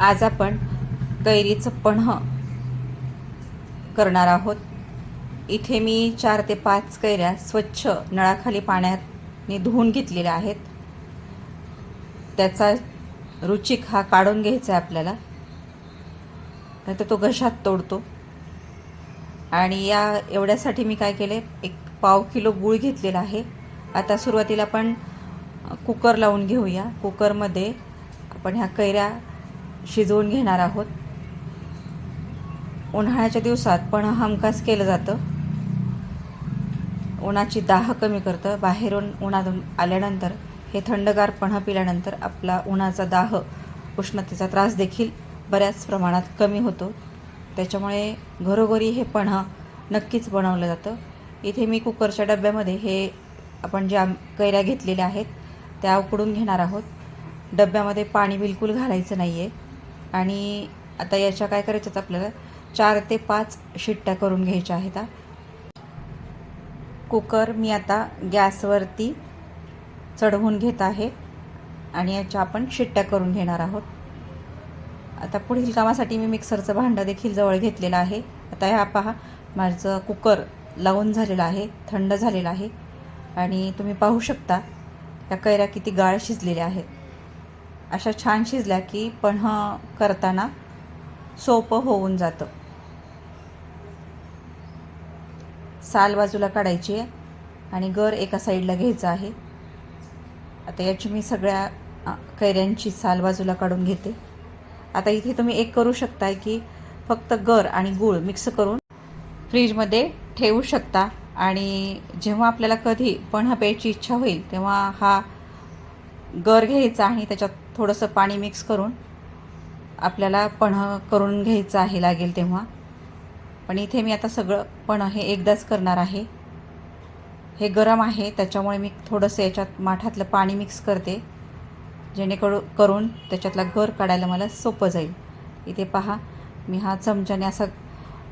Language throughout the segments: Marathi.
आज आपण कैरीचं पन्ह करणार आहोत. इथे मी चार ते पाच कैऱ्या स्वच्छ नळाखाली पाण्याने धुवून घेतलेल्या आहेत. त्याचा रुचिक हा काढून घ्यायचा आहे आपल्याला. नाही तर तो घशात तोडतो. आणि या एवढ्यासाठी मी काय केले एक पाव किलो गूळ घेतलेला आहे. आता सुरुवातीला आपण कुकर लावून घेऊया. कुकरमध्ये आपण ह्या कैऱ्या शिजवून घेणार आहोत. उन्हाळ्याच्या दिवसात पण हमखास केलं जातं. उन्हाची दाह कमी करतं. बाहेरून उन्हातून आल्यानंतर हे थंडगार पन्ह पिल्यानंतर आपला उन्हाचा दाह उष्णतेचा त्रास देखील बऱ्याच प्रमाणात कमी होतो. त्याच्यामुळे घरोघरी हे पन्ह नक्कीच बनवलं जातं. इथे मी कुकरच्या डब्यामध्ये हे आपण ज्या कैऱ्या घेतलेल्या आहेत त्या उकडून घेणार आहोत. डब्यामध्ये पाणी बिलकुल घालायचं नाही आहे आणि आता याच्या काय करायच्यात आपल्याला? चार ते पाच शिट्ट्या करून घ्यायच्या आहेत कुकर मी आता गॅसवरती चढवून घेत आहे आणि याच्या आपण शिट्ट्या करून घेणार आहोत. आता पुढील कामासाठी मी मिक्सरचं भांडं देखील जवळ घेतलेलं आहे. आता ह्या पहा माझं कुकर लावून झालेलं आहे थंड झालेलं आहे. आणि तुम्ही पाहू शकता या कैऱ्या किती गाळ शिजलेल्या आहेत. अशा छान शिजल्या की पण करताना सोपं होऊन जातं. साल बाजूला काढायची आहे आणि गर एका साईडला घ्यायचा आहे. आता याची मी सगळ्या कैऱ्यांची साल बाजूला काढून घेते. आता इथे तुम्ही एक करू शकताय की फक्त गर आणि गूळ मिक्स करून फ्रीजमध्ये ठेवू शकता. आणि जेव्हा आपल्याला कधी पन्ह प्यायची इच्छा होईल तेव्हा हा गर घ्यायचा आणि त्याच्यात थोडंसं पाणी मिक्स करून आपल्याला पण करून घ्यायचं आहे लागेल तेव्हा. पण इथे मी आता सगळं पण हे एकदाच करणार आहे. हे गरम आहे त्याच्यामुळे मी थोडंसं याच्यात माठातलं पाणी मिक्स करते. जेणेकरून करून त्याच्यातला गर काढायला मला सोपं जाईल. इथे पहा मी हा चमच्याने असा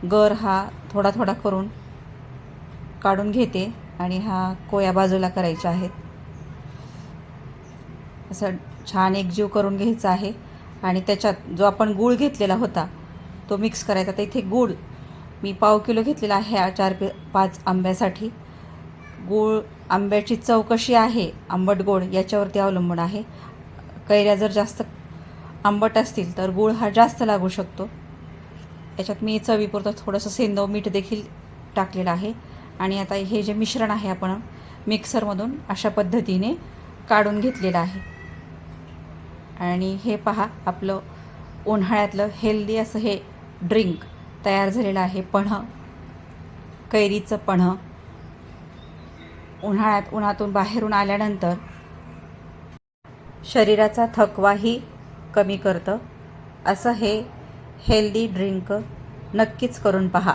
गर हा थोडा थोडा करून काढून घेते आणि हा कोया बाजूला करायच्या आहेत. असं छान एकजीव करून घ्यायचा आहे. आणि त्याच्यात जो आपण गूळ घेतलेला होता तो मिक्स करायचा. तर इथे गूळ मी पाव किलो घेतलेला आहे या चार पे पाच आंब्यासाठी. गूळ आंब्याची चव कशी आहे आंबट गोड याच्यावरती अवलंबून आहे. कैऱ्या जर जास्त आंबट असतील तर गूळ हा जास्त लागू शकतो. याच्यात मी चवीपुरतं थोडंसं सेंदव मीठ देखील टाकलेलं आहे. आणि आता हे जे मिश्रण आहे आपण मिक्सरमधून अशा पद्धतीने काढून घेतलेलं आहे. आणि हे पहा आपलं उन्हाळ्यातलं हेल्दी असं हे ड्रिंक तयार झालेलं आहे पन्ह कैरीचं पन्ह उन्हाळ्यात उन्हातून बाहेरून आल्यानंतर शरीराचा थकवाही कमी करतं. असं हे हेल्दी ड्रिंक नक्कीच करून पहा.